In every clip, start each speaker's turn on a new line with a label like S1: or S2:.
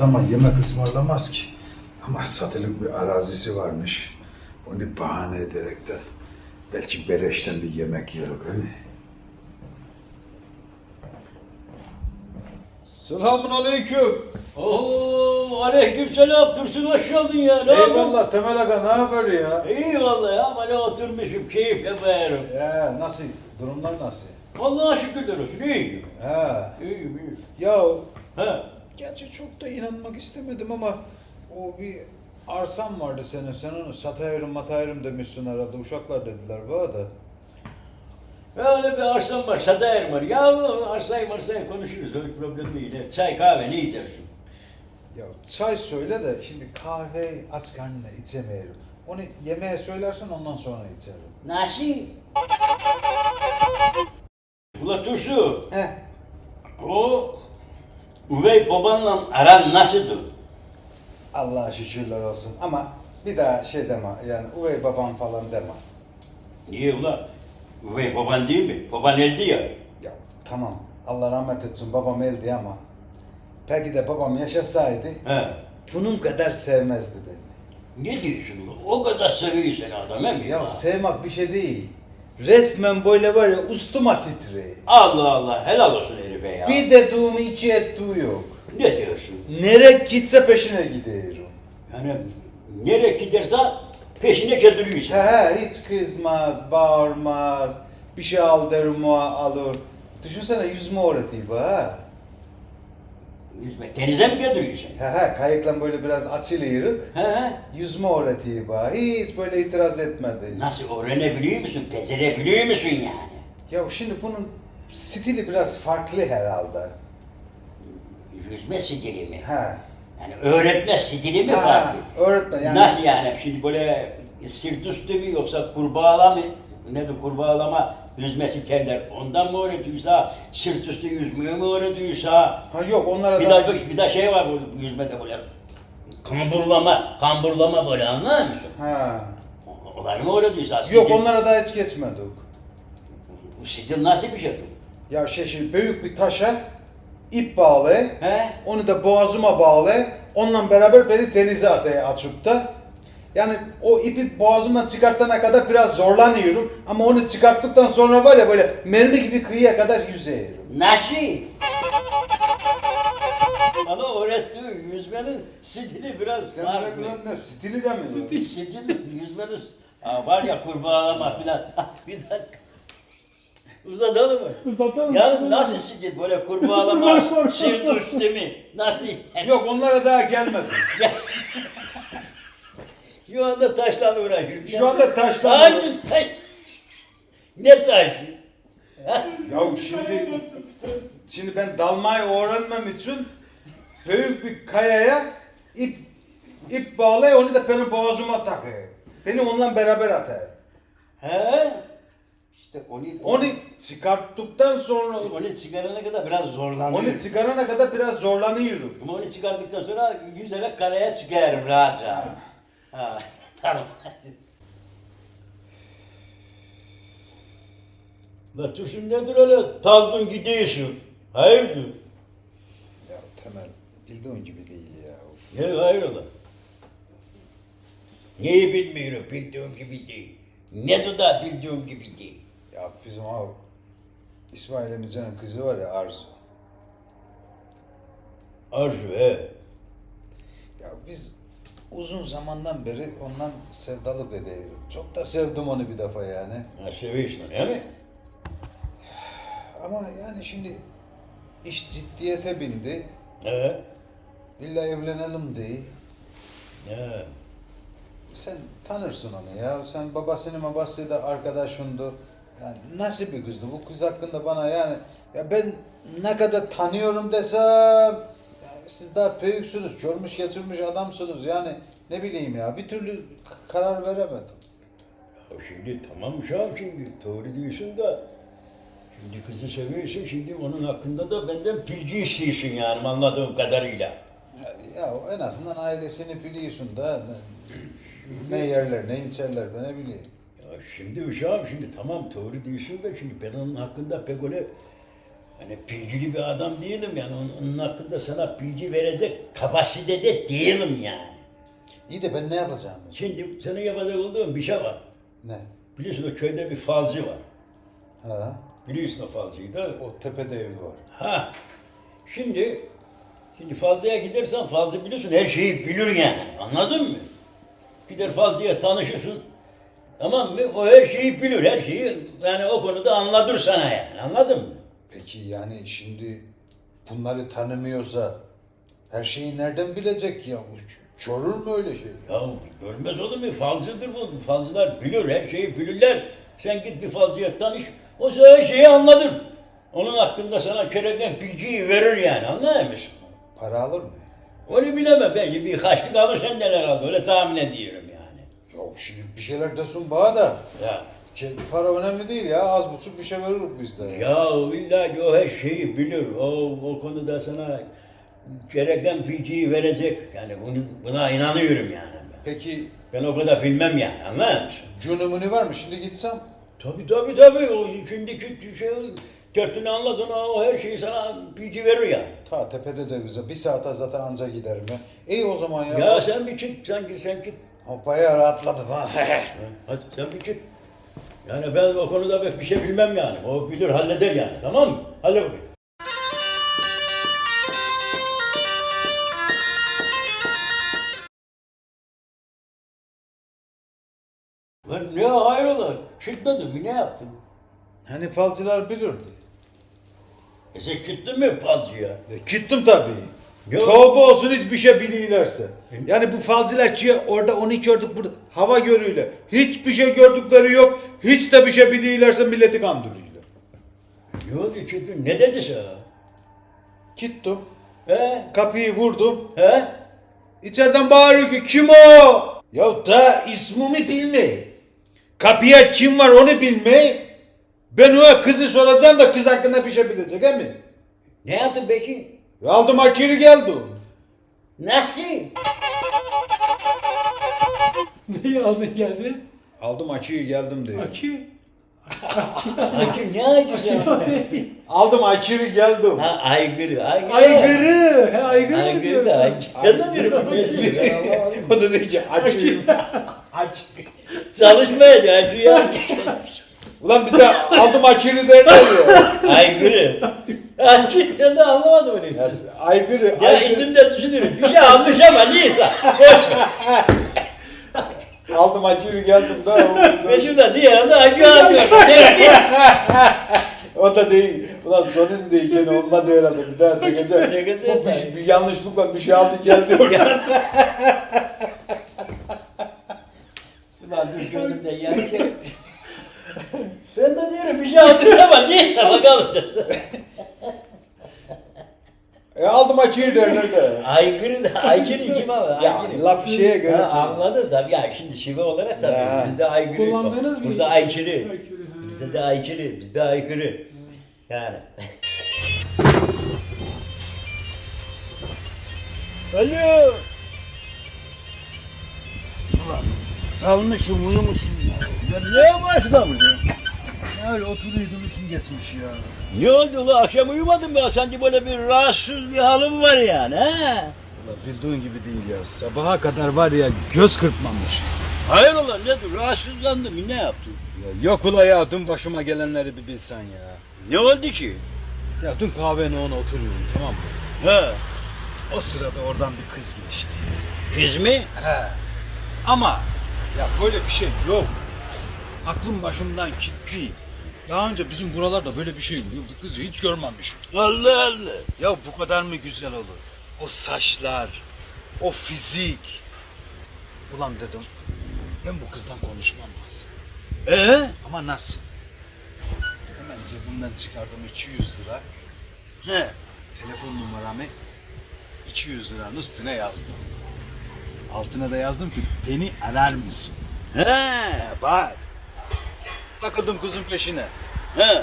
S1: adama yemek ısmarlamaz ki. Ama satılık bir arazisi varmış. Onu bahane ederek de belki beleşten bir yemek yer öyle mi?
S2: Selamun aleyküm.
S3: Oo, aleykümselam Tursun hoş geldin ya. Ne yapıyorsun?
S1: Eyvallah Temel Aga ne haber ya?
S3: İyi vallahi ya. Böyle oturmuşum keyifle bayarım.
S1: Ya nasıl? Durumlar nasıl?
S3: Allah'a şükürler olsun. İyiyim.
S1: Ha.
S3: İyiyim iyiyim.
S1: Ya
S3: Ha.
S1: Gerçi çok da inanmak istemedim ama o bir arsan vardı senin. Sen onu satayırım matayırım demişsin arada. Uşaklar dediler bana da.
S3: Öyle bir arsam var, sadayım var. Ya arsayı marsayı konuşuruz. Öyle problem değil. ha. Çay kahve ne yiyeceksin?
S1: Ya çay söyle de şimdi kahve aç karnına içemiyorum. Onu yemeğe söylersen ondan sonra içerim.
S3: Nasıl? Ula Tursun,
S1: Heh.
S3: o üvey babanla aran nasıldı?
S1: Allah'a şükürler olsun ama bir daha şey deme yani üvey babam falan deme.
S3: Niye ula? Üvey baban değil mi? Baban öldü ya.
S1: Ya tamam Allah rahmet etsin babam öldü ama belki de babam yaşasaydı
S3: Ha.
S1: bunun kadar sevmezdi beni.
S3: Ne diyorsun ula? O kadar seviyor seni adam he mi?
S1: Ya sevmek bir şey değil. Resmen böyle var ya ustuma titriyor.
S3: Allah Allah helal olsun herife ya.
S1: Bir dediğimi iki ettiği yok.
S3: Ne diyorsun?
S1: Nere gitse peşine gidiyorum.
S3: Yani nereye giderse peşine gediriyorsun.
S1: He he hiç kızmaz, bağırmaz. Bir şey al derim o alır. Düşünsene yüzme öğretiyor ha.
S3: Yüzme denize mi gediriyorsun?
S1: He he kayıkla böyle biraz açılıyırık.
S3: He he.
S1: Yüzme öğretiyor bu. Hiç böyle itiraz etmedi.
S3: Nasıl öğrenebiliyor musun? Becerebiliyor musun yani?
S1: Ya şimdi bunun stili biraz farklı herhalde.
S3: Yüzme stili mi?
S1: He.
S3: Yani öğretme stili mi
S1: Ha,
S3: farklı?
S1: öğretmen yani.
S3: Nasıl yani? Şimdi böyle sırt üstü mü yoksa kurbağala mı? Nedir kurbağalama yüzmesi derler. Ondan mı öğretiyorsa, sırt üstü yüzmeyi mi öğretiyorsa?
S1: Ha yok onlara
S3: Bir
S1: da...
S3: de, bir de şey var bu yüzmede böyle kamburlama, kamburlama böyle anlar mısın?
S1: Ha.
S3: Onlar mı öğretiyorsa?
S1: Yok onlara da hiç geçmedik.
S3: Bu stil nasıl bir şey?
S1: Ya şey şimdi büyük bir taşa ip bağlı.
S3: He?
S1: Onu da boğazıma bağlı. Onunla beraber beni denize ataya açıp da. Yani o ipi boğazımdan çıkartana kadar biraz zorlanıyorum. Ama onu çıkarttıktan sonra var ya böyle mermi gibi kıyıya kadar yüzeyorum.
S3: Nasıl? Ama öğrettiği yüzmenin stili biraz
S1: Sen
S3: farklı.
S1: de ne stili de mi?
S3: Stili, stili yüzmenin... Aa, var ya kurbağalama filan. bir dakika. Uzatalım mı?
S2: Uzatalım.
S3: Ya nasıl stil böyle kurbağalama, sırt üstü mü? Nasıl?
S1: Yok onlara daha gelmedim.
S3: Şu anda taşla uğraşıyorum.
S1: Şu anda taşla
S3: Hangi taş? Ne taş? Ha?
S1: Ya şimdi şimdi ben dalmayı öğrenmem için büyük bir kayaya ip ip bağlay onu da benim boğazıma takıyor. Beni onunla beraber atıyor.
S3: He? İşte onu,
S1: Onu çıkarttıktan sonra
S3: onu çıkarana kadar biraz zorlanıyorum.
S1: onu çıkarana kadar biraz zorlanıyorum.
S3: Ama onu çıkardıktan sonra yüzerek karaya çıkarım rahat rahat. Ha, tamam. La Tursun nedir öyle taldın gidiyorsun? Hayırdır?
S1: Ya Temel bildiğin gibi değil ya. Of.
S3: Ne hayrola? Neyi bilmiyorum bildiğim gibi değil. Ne de da bildiğim gibi değil.
S1: Ya bizim o İsmail Emice'nin kızı var ya Arzu.
S3: Arzu he.
S1: Ya biz uzun zamandan beri ondan sevdalık ediyoruz. Çok da sevdim onu bir defa yani.
S3: Ha, seviyorsun değil mi?
S1: Ama yani şimdi iş ciddiyete bindi.
S3: He.
S1: İlla evlenelim diye.
S3: He.
S1: Sen tanırsın onu ya. Sen babasının babası da arkadaşındı. Yani nasıl bir kızdı? Bu kız hakkında bana yani ya ben ne kadar tanıyorum desem siz daha büyüksünüz, görmüş geçirmiş adamsınız yani ne bileyim ya bir türlü karar veremedim.
S3: Ya şimdi tamam uşağım şimdi doğru diyorsun da şimdi kızı seviyorsun şimdi onun hakkında da benden bilgi istiyorsun yani anladığım kadarıyla.
S1: Ya, ya en azından ailesini biliyorsun da ne, ne yerler, ne içerler ben ne bileyim.
S3: Ya şimdi uşağım şimdi tamam doğru diyorsun da şimdi ben onun hakkında pek öyle hani bilgili bir adam değilim yani. Onun, onun hakkında sana bilgi verecek kapasitede değilim yani.
S1: İyi de ben ne yapacağım?
S3: Şimdi senin yapacak olduğun bir şey var.
S1: Ne?
S3: Biliyorsun o köyde bir falcı var.
S1: Ha?
S3: Biliyorsun o falcıyı da.
S1: O tepede evi var.
S3: Ha. Şimdi şimdi falcıya gidersen falcı biliyorsun her şeyi bilir yani. Anladın mı? Gider falcıya tanışırsın. Tamam mı? O her şeyi bilir. Her şeyi yani o konuda anlatır sana yani. Anladın mı?
S1: Peki yani şimdi bunları tanımıyorsa her şeyi nereden bilecek ya? Çorur mu öyle şey?
S3: Ya görmez olur mu? Falcıdır bu. Falcılar bilir. Her şeyi bilirler. Sen git bir falcıya tanış. O sana her şeyi anlatır. Onun hakkında sana gereken bilgiyi verir yani. Anlar mısın?
S1: Para alır mı?
S3: Onu bilemem. Belki bir haçlık alır senden herhalde. Öyle tahmin ediyorum yani.
S1: Yok şimdi bir şeyler desin bana da.
S3: Ya.
S1: Kendi para önemli değil ya. Az buçuk bir şey verir bizde. Ya.
S3: Ya illa ki o her şeyi bilir. O, o konuda sana gereken bilgiyi verecek. Yani bunu, buna inanıyorum yani. ben.
S1: Peki
S3: Ben o kadar bilmem yani. Anlar mısın?
S1: cünümünü var mı? Şimdi gitsem.
S3: Tabii tabii tabii. O şimdiki şey, dörtünü anladın. O, her şeyi sana bilgi verir yani.
S1: Ta tepede de bize bir saate zaten anca giderim ya. İyi o zaman ya.
S3: Ya sen bir çık. Sen git sen git.
S1: Ama Bayağı rahatladım ha.
S3: Hadi sen bir çık. Yani ben o konuda pek bir şey bilmem yani. O bilir halleder yani. Tamam mı? Hallet bakayım. Lan ne hayrola? Çıkmadın mı? Ne yaptın?
S1: hani falcılar bilirdi.
S3: E sen gittin mi falcıya?
S1: E, gittim tabii.
S3: Yok.
S1: Tövbe olsun hiçbir şey biliyorlarsa. Yani bu falcılar ki orada onu gördük burada hava görüyle. Hiçbir şey gördükleri yok. Hiç de bir şey biliyorlarsa milleti kandırıyorlar.
S3: Ne oldu gittin? Ne dedi sana?
S1: Gittim.
S3: He?
S1: Kapıyı vurdum.
S3: He?
S1: İçeriden bağırıyor ki kim o? Ya da ismimi bilme. Kapıya kim var onu bilme. Ben o kızı soracağım da kız hakkında bir şey bilecek he mi?
S3: Ne yaptın peki?
S1: Aldım akiri geldim.
S3: Nasıl?
S2: Neyi aldın geldin?
S1: Aldım akiri geldim diyor.
S2: Aki.
S3: Acı ne acısı?
S1: Aldım akiri geldim.
S3: ha aygırı. Aygırı.
S2: Aygırı. He aygırı
S3: Aygırı da aygırı. Da diyorsun.
S1: o da ki akiri. akiri.
S3: Çalışmayacak acı ya.
S1: Ulan bir de aldım akiri derler ya.
S3: Aygırı. Acı ya da anlamadım onu
S1: Ya aygırı,
S3: Ya
S1: aygırı.
S3: isimde düşünürüm. Bir şey almış ama neyse.
S1: Aldım akiri geldim da.
S3: Ve şurada diğer adı acı alıyor.
S1: O da değil. Ulan sonunu değilken olmadı herhalde. Bir daha. Çekeceğim Bu bir,
S3: tabii.
S1: bir yanlışlıkla bir şey aldı geldi oradan.
S3: Ulan dur gözümden yanıyor. Bir şey alıyor ama neyse bakalım.
S1: e aldım açıyı derler de.
S3: Aygırı da aygırı kim ama?
S1: Ya laf şeye göre.
S3: Ha, anladım tabii ya şimdi şive olarak tabii
S1: Ya.
S3: bizde aykırı.
S2: Kullandığınız bir-
S3: Burada aykırı.
S2: Aykırı, ha.
S3: Bizde de aykırı, bizde aykırı. Yani.
S1: Alo. Ulan dalmışım uyumuşum ya.
S3: Ya ne başlamış ya?
S1: Ya öyle oturuyordum için geçmiş ya.
S3: Ne oldu la akşam uyumadın mı? Sanki böyle bir rahatsız bir halin var yani ha?
S1: Ulan bildiğin gibi değil ya. Sabaha kadar var ya göz kırpmamış.
S3: Hayır ola nedir? Rahatsızlandın mı? Ne yaptın?
S1: Ya yok ula ya dün başıma gelenleri bir bilsen ya.
S3: Ne oldu ki?
S1: Ya dün kahvenin ona oturuyorum tamam mı?
S3: He.
S1: O sırada oradan bir kız geçti.
S3: Kız mı?
S1: He. Ama ya böyle bir şey yok. Aklım başımdan gitti. Daha önce bizim buralarda böyle bir şey. Bu kızı hiç görmemişim.
S3: Allah Allah.
S1: Ya bu kadar mı güzel olur? O saçlar, o fizik. Ulan dedim, ben bu kızdan konuşmam lazım.
S3: Ee?
S1: Ama nasıl? Hemen cebimden çıkardım 200 lira. He. Telefon numaramı 200 liranın üstüne yazdım. Altına da yazdım ki beni arar mısın?
S3: He.
S1: He bak. Takıldım kızın peşine.
S3: He.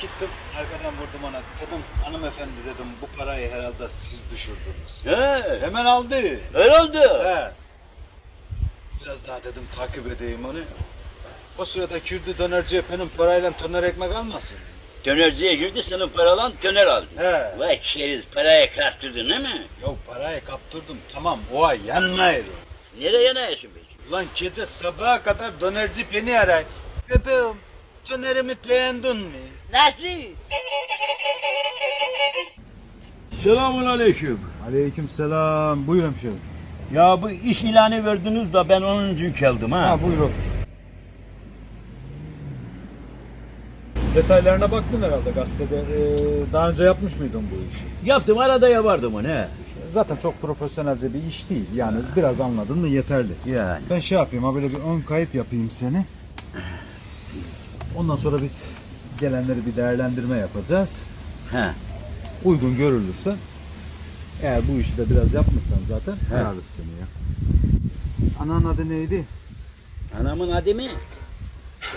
S1: Gittim arkadan vurdum ona. Dedim hanımefendi dedim bu parayı herhalde siz düşürdünüz.
S3: He.
S1: Hemen aldı.
S3: Herhalde.
S1: He. Biraz daha dedim takip edeyim onu. O sırada Kürdü dönerciye benim parayla toner ekmek almasın.
S3: Dönerciye girdi sınıf paralan döner aldı.
S1: He.
S3: Vay şeriz paraya kaptırdın değil mi?
S1: Ya parayı kaptırdım tamam o ay yanmaydı.
S3: Nereye yanıyorsun peki?
S1: Ulan gece sabaha kadar dönerci beni aray. Bebeğim dönerimi beğendin mi?
S3: Nasıl? Selamun aleyküm.
S1: Aleyküm selam. Buyur hemşerim.
S3: Ya bu iş ilanı verdiniz da ben onun için geldim ha.
S1: Ha buyur otur. Detaylarına baktın herhalde gazetede. Ee, daha önce yapmış mıydın bu işi?
S3: Yaptım arada yapardım onu he.
S1: Zaten çok profesyonelce bir iş değil. Yani biraz anladın mı yeterli.
S3: Yani.
S1: Ben şey yapayım ha böyle bir ön kayıt yapayım seni. Ondan sonra biz gelenleri bir değerlendirme yapacağız.
S3: He.
S1: Uygun görülürse eğer bu işi de biraz yapmışsan zaten
S3: He.
S1: ararız seni ya. Ananın adı neydi?
S3: Anamın adı mı?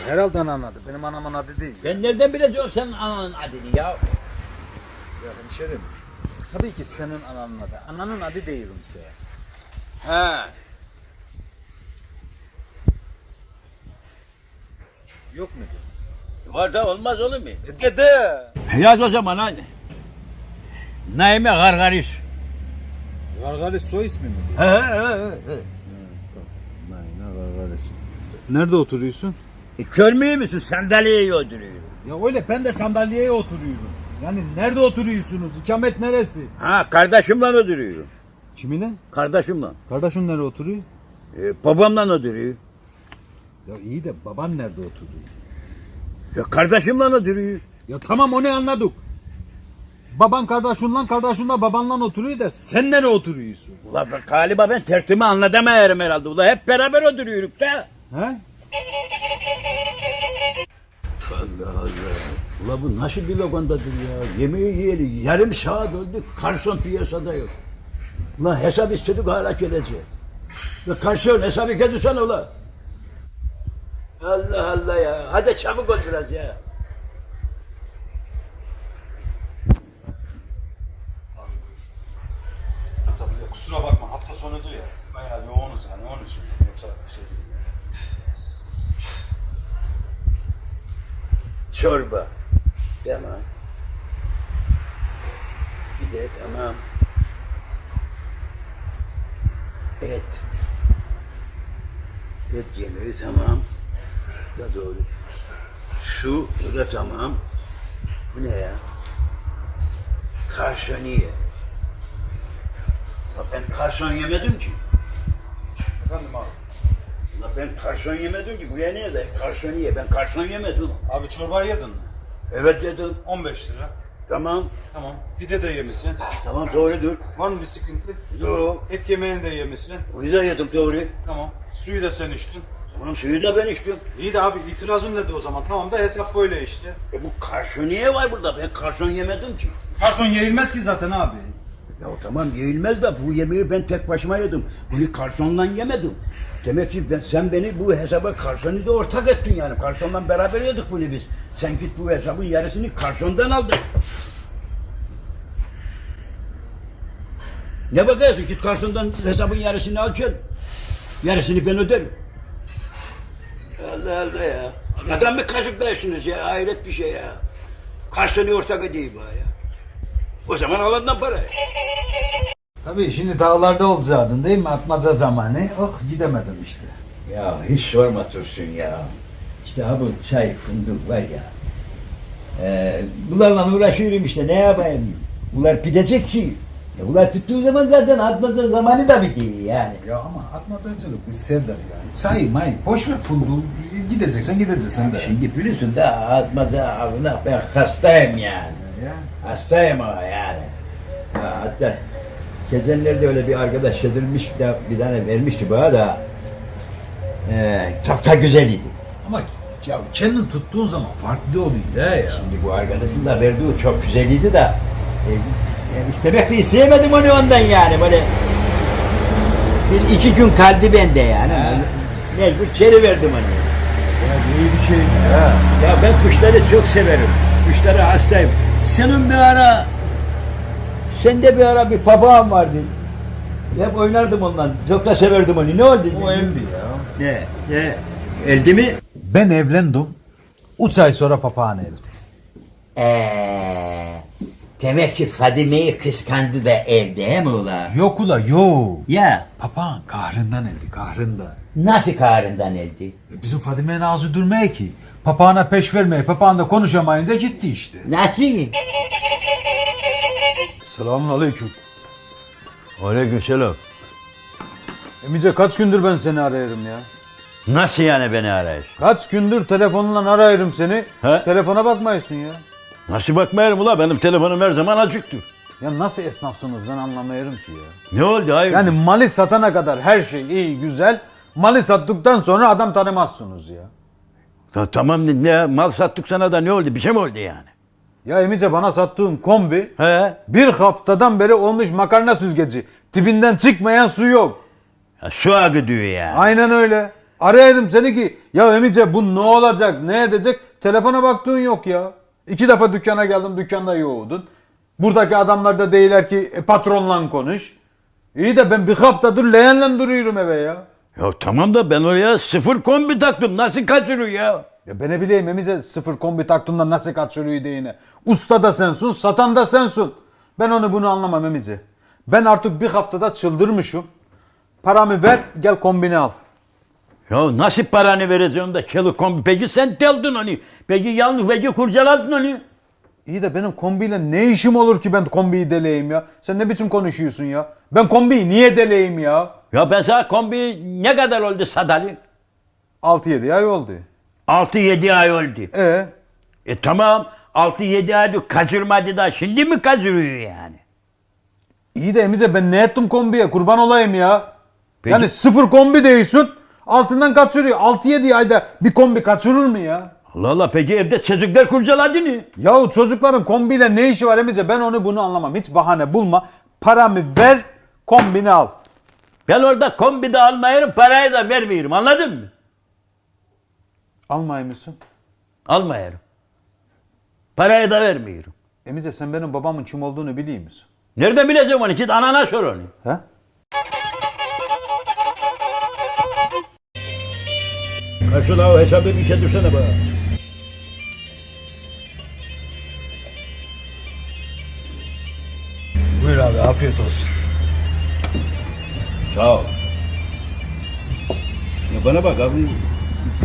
S1: Herhalde ananın adı. Benim anamın adı değil.
S3: Ben nereden bileceğim senin ananın adını ya?
S1: Ya hemşerim. Tabii ki senin ananın adı. Ananın adı değilim size.
S3: He.
S1: Yok muydu?
S3: Var da olmaz olur mu?
S1: Dede.
S3: Yaz o zaman hadi. Naime Gargaris.
S1: Gargaris soy ismi mi?
S3: He he he.
S1: Tamam. Gargaris. Nerede oturuyorsun?
S3: E, Görmüyor musun sandalyeye oturuyor.
S1: Ya öyle ben de sandalyeye oturuyorum. Yani nerede oturuyorsunuz? İkamet neresi?
S3: Ha kardeşimle oturuyor.
S1: Kiminle?
S3: Kardeşimle.
S1: Kardeşin nerede oturuyor?
S3: E, babamla oturuyor.
S1: Ya iyi de baban nerede oturuyor?
S3: Ya kardeşimle oturuyor.
S1: Ya tamam onu anladık. Baban kardeşinle kardeşinle babanla oturuyor da sen nereye oturuyorsun?
S3: Ula ben- galiba ben tertimi anlatamıyorum herhalde. Ula hep beraber oturuyoruz da.
S1: He?
S3: Allah Allah. Ula bu nasıl bir lokantadır ya? Yemeği yiyeli yarım saat oldu. Karson piyasada yok. Ula hesap istedik hala geleceğiz. Ya karson hesabı getirsene ula. Allah Allah ya. Hadi çabuk ol biraz ya.
S1: Ya kusura bakma hafta sonuydu ya. Bayağı yoğunuz yani onun için. Yoksa şey değil yani.
S3: Çorba. Tamam. Bir de tamam. Et. Et yemeği tamam. Da doğru. Bu da tamam. Bu ne ya? Karşoniye. Ya ben karşon yemedim ki.
S1: Efendim abi.
S3: Ya ben karşon yemedim ki. Buraya ne de Karşoniye. Ben karşon yemedim.
S1: Abi çorbayı yedin mi?
S3: Evet dedim.
S1: 15 lira.
S3: Tamam.
S1: Tamam. Pide de yemişsin.
S3: Tamam doğrudur.
S1: Var mı bir sıkıntı?
S3: Yok.
S1: Et yemeğini de yemişsin.
S3: Onu da yedim doğru.
S1: Tamam. Suyu da sen içtin.
S3: Tamam suyu da ben içtim.
S1: İyi de abi itirazın ne de o zaman? Tamam da hesap böyle işte.
S3: E bu karşon niye var burada? Ben karşon yemedim ki.
S1: Karson yenilmez ki zaten abi.
S3: Ya tamam yenilmez de bu yemeği ben tek başıma yedim. Bunu karsonla yemedim. Demek ki ben, sen beni bu hesaba karsonu da ortak ettin yani. Karsonla beraber yedik bunu biz. Sen git bu hesabın yarısını karsondan aldın. Ne bakıyorsun? Git karsondan hesabın yarısını al gel. Yarısını ben öderim. Allah Allah ya. Adam mı kazıklıyorsunuz ya? Hayret bir şey ya. Karsonu ortak edeyim ha ya. O zaman alandan para.
S1: Tabii şimdi dağlarda olacaktın değil mi? Atmaca zamanı. Oh gidemedim işte.
S3: Ya hiç sorma Tursun ya. İşte ha bu çay fındık var ya. Ee, bunlarla uğraşıyorum işte ne yapayım. Bunlar pidecek ki. Ya bunlar tuttuğu zaman zaten atmaca zamanı da bitiyor yani.
S1: Ya ama atmacacılık bir sevder yani. Çay may boş ver fundu. Gideceksen gideceksin de.
S3: Şimdi biliyorsun da atmaca avına ben hastayım yani.
S1: Ya.
S3: Hastayım ama yani. Ha, hatta geçenlerde öyle bir arkadaş yedirmiş de bir tane vermişti bana da. Ee, çok da güzeliydi.
S1: Ama ya kendin tuttuğun zaman farklı oluyor da ya.
S3: Şimdi bu arkadaşın da verdiği çok güzeliydi de e, yani istemek de isteyemedim onu ondan yani böyle bir iki gün kaldı bende yani. Mecbur geri verdim onu.
S1: Ya iyi bir şey mi ya?
S3: Ya ben kuşları çok severim. Kuşlara hastayım. Senin bir ara sende bir ara bir papağan vardı. Hep oynardım ondan. Çok da severdim onu. Ne oldu?
S1: O eldi ya.
S3: Ne? Ne? Eldi mi?
S1: Ben evlendim. Üç ay sonra papağan eldim.
S3: Ee, demek ki Fadime'yi kıskandı da evde he mi ula?
S1: Yok ula yok.
S3: Ya
S1: Papağan kahrından eldi kahrından.
S3: nasıl karından elde?
S1: E, Bizim Fadime'nin ağzı durmaya ki. Papağana peş vermeye, papağan da konuşamayınca gitti işte.
S3: Nasıl?
S1: Selamun aleyküm.
S3: Aleykümselam.
S1: Emice kaç gündür ben seni arıyorum ya.
S3: Nasıl yani beni arayış?
S1: Kaç gündür telefonla arıyorum seni.
S3: He?
S1: Telefona bakmayısın ya.
S3: Nasıl bakmayarım ula benim telefonum her zaman açıktır.
S1: Ya nasıl esnafsınız ben anlamıyorum ki ya.
S3: Ne oldu hayır?
S1: Yani mali satana kadar her şey iyi güzel. Mali sattıktan sonra adam tanımazsınız ya.
S3: Ta- tamam ne, mal sattık sana da ne oldu? Bir şey mi oldu yani?
S1: Ya Emice bana sattığın kombi
S3: He?
S1: bir haftadan beri olmuş makarna süzgeci. Tipinden çıkmayan su yok.
S3: Ya, su akı diyor yani.
S1: Aynen öyle. Arayayım seni ki ya Emice bu ne olacak ne edecek telefona baktığın yok ya. İki defa dükkana geldim dükkanda yoğurdun. Buradaki adamlar da değiller ki e, patronla konuş. İyi de ben bir haftadır leğenle duruyorum eve ya.
S3: Ya tamam da ben oraya sıfır kombi taktım. Nasıl kaçırıyor ya?
S1: Ya ben ne bileyim Emice sıfır kombi taktığında nasıl kaçırıyor deyine. Usta da sensin satan da sensin. Ben onu bunu anlamam Emice. Ben artık bir haftada çıldırmışım. Paramı ver gel kombini al.
S3: Ya nasıl paranı vereceğim da keli kombi? Peki sen deldin onu. Peki yalnız peki kurcaladın onu.
S1: İyi de benim kombiyle ne işim olur ki ben kombiyi deleyim ya? Sen ne biçim konuşuyorsun ya? Ben kombiyi niye deleyim ya?
S3: Ya ben sana kombi ne kadar oldu sadalı?
S1: 6-7 ay oldu.
S3: 6-7 ay oldu.
S1: E
S3: E tamam 6-7 aydır kaçırmadı da şimdi mi kaçırıyor yani?
S1: iyi de Emice ben ne ettim kombiye kurban olayım ya?
S3: Peki-
S1: Yani sıfır kombi değilsin altından kaçırıyor. 6-7 ayda bir kombi kaçırır mı ya?
S3: Allah Allah peki evde çocuklar kurcaladı mı?
S1: Yahu çocukların kombiyle ne işi var Emice? Ben onu bunu anlamam. Hiç bahane bulma. Paramı ver kombini al.
S3: Ben orada kombi de almayırım parayı da vermiyorum anladın mı?
S1: Almayı mısın?
S3: Almayırım. Parayı da vermiyorum.
S1: Emice sen benim babamın kim olduğunu biliyor musun?
S3: Nereden bileceğim onu? Git anana sor onu.
S1: He?
S3: Karşıla o hesabı bir çevirsene bana.
S1: Buyur abi afiyet olsun.
S3: Sağ ol. Ya bana bak abi.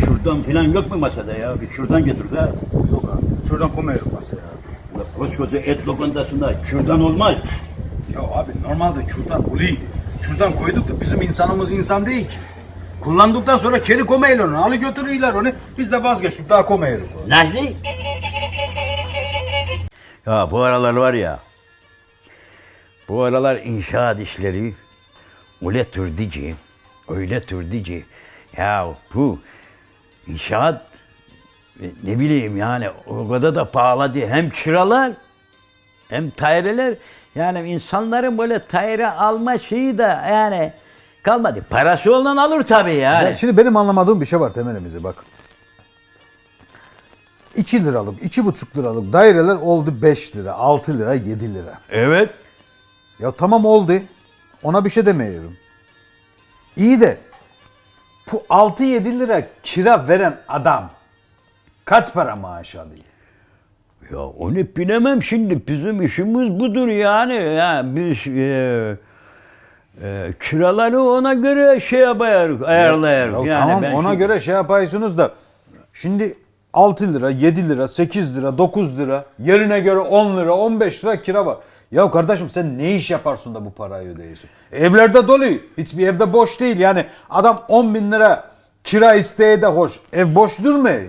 S3: Şuradan falan yok mu masada ya? Bir şuradan getir de.
S1: Yok abi. Şuradan koymayalım masaya.
S3: Ya koskoca et lokantasında şuradan olmaz.
S1: Ya abi normalde kürdan uluydu. Kürdan koyduk da bizim insanımız insan değil ki. Kullandıktan sonra keri komayla onu. Alı götürüyorlar onu. Biz de vazgeçtik daha komayalım.
S3: Nasıl? Ya bu aralar var ya. Bu aralar inşaat işleri öyle türdici, öyle türdici. Ya bu inşaat ne bileyim yani o kadar da pahalı değil. Hem kiralar hem daireler yani insanların böyle daire alma şeyi de yani kalmadı. Parası olan alır tabii yani.
S1: Ya şimdi benim anlamadığım bir şey var temelimize bak. 2 liralık, iki buçuk liralık daireler oldu 5 lira, 6 lira, 7 lira.
S3: Evet.
S1: Ya tamam oldu. Ona bir şey demiyorum. İyi de bu 6-7 lira kira veren adam kaç para maaş alıyor?
S3: Ya onu bilemem şimdi. Bizim işimiz budur yani. Ya biz e, e, kiraları ona göre şey yapıyoruz, ayarlayıyoruz.
S1: Ya
S3: yani
S1: tamam
S3: ben
S1: ona
S3: şimdi-
S1: göre şey yapıyorsunuz da şimdi 6 lira, 7 lira, 8 lira, 9 lira, yerine göre 10 lira, 15 lira kira var. Ya kardeşim sen ne iş yaparsın da bu parayı ödeyiyorsun? Evlerde dolu. Hiçbir evde boş değil. Yani adam 10 bin lira kira isteye de hoş. Ev boş durmuyor.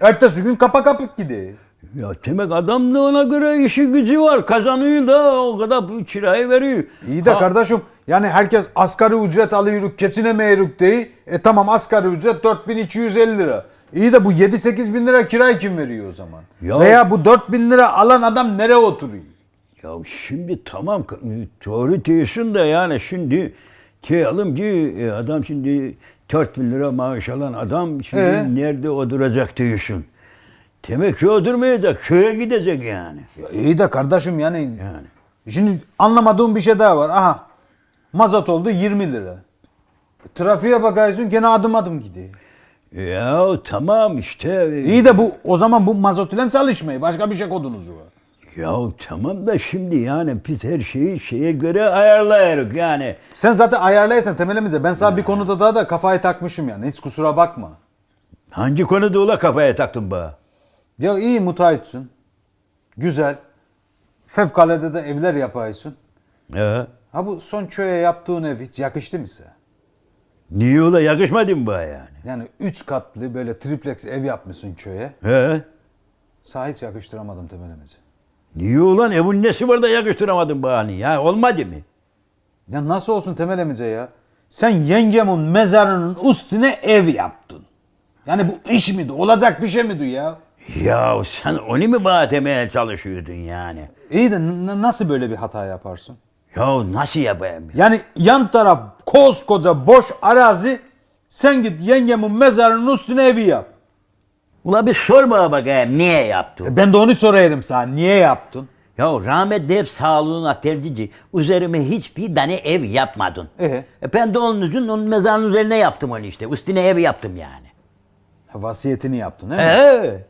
S1: Ertesi gün kapa kapık gidiyor.
S3: Ya demek adam da ona göre işi gücü var. Kazanıyor da o kadar bu kirayı veriyor.
S1: İyi de
S3: Ha,
S1: kardeşim yani herkes asgari ücret alıyor, geçinemeyiyor değil. E tamam asgari ücret 4250 lira. İyi de bu 7-8 bin lira kirayı kim veriyor o zaman?
S3: Ya-
S1: Veya bu 4 bin lira alan adam nereye oturuyor?
S3: Ya şimdi tamam doğru diyorsun da yani şimdi diyelim ki e, adam şimdi 4 bin lira maaş alan adam şimdi
S1: Ee?
S3: nerede oturacak diyorsun. Demek ki oturmayacak, köye gidecek yani.
S1: Ya iyi de kardeşim yani,
S3: Yani.
S1: şimdi anlamadığım bir şey daha var. Aha mazot oldu 20 lira. Trafiğe bakıyorsun gene adım adım gidiyor.
S3: Ya tamam işte.
S1: İyi de bu o zaman bu mazot ile çalışmayı başka bir şey kodunuz var.
S3: Ya tamam da şimdi yani biz her şeyi şeye göre ayarlayarız yani.
S1: Sen zaten ayarlayırsan temelimize. Ben sana bir konuda daha da kafayı takmışım yani. Hiç kusura bakma.
S3: Hangi konuda ula kafaya taktın bana?
S1: Ya iyi müteahhitsin. Güzel. Fevkalade de evler yapaysın.
S3: He.
S1: Ha bu son köye yaptığın ev hiç yakıştı mı size?
S3: Niye ula yakışmadı mı bana yani?
S1: Yani üç katlı böyle triplex ev yapmışsın köye.
S3: He.
S1: Sana hiç yakıştıramadım temelimize.
S3: Niye ulan evin nesi var da yakıştıramadın bana ya? Olmadı mı?
S1: Ya nasıl olsun temelimize ya? Sen yengemin mezarının üstüne ev yaptın. Yani bu iş miydi? Olacak bir şey miydi ya?
S3: Ya sen onu mu demeye çalışıyordun yani?
S1: İyi de nasıl böyle bir hata yaparsın?
S3: Ya nasıl yapayım?
S1: Yani yan taraf koskoca boş arazi sen git yengemin mezarının üstüne evi yap.
S3: Ula bir sor bana bakayım niye yaptın?
S1: E Ben de onu sorarım sana. Niye yaptın?
S3: Ya rahmetli hep sağlığına tercici. Üzerime hiçbir tane ev yapmadın.
S1: Ee?
S3: E ben de onun için onun mezarının üzerine yaptım onu işte. Üstüne ev yaptım yani.
S1: Ha, Vasiyetini yaptın he mi?
S3: He.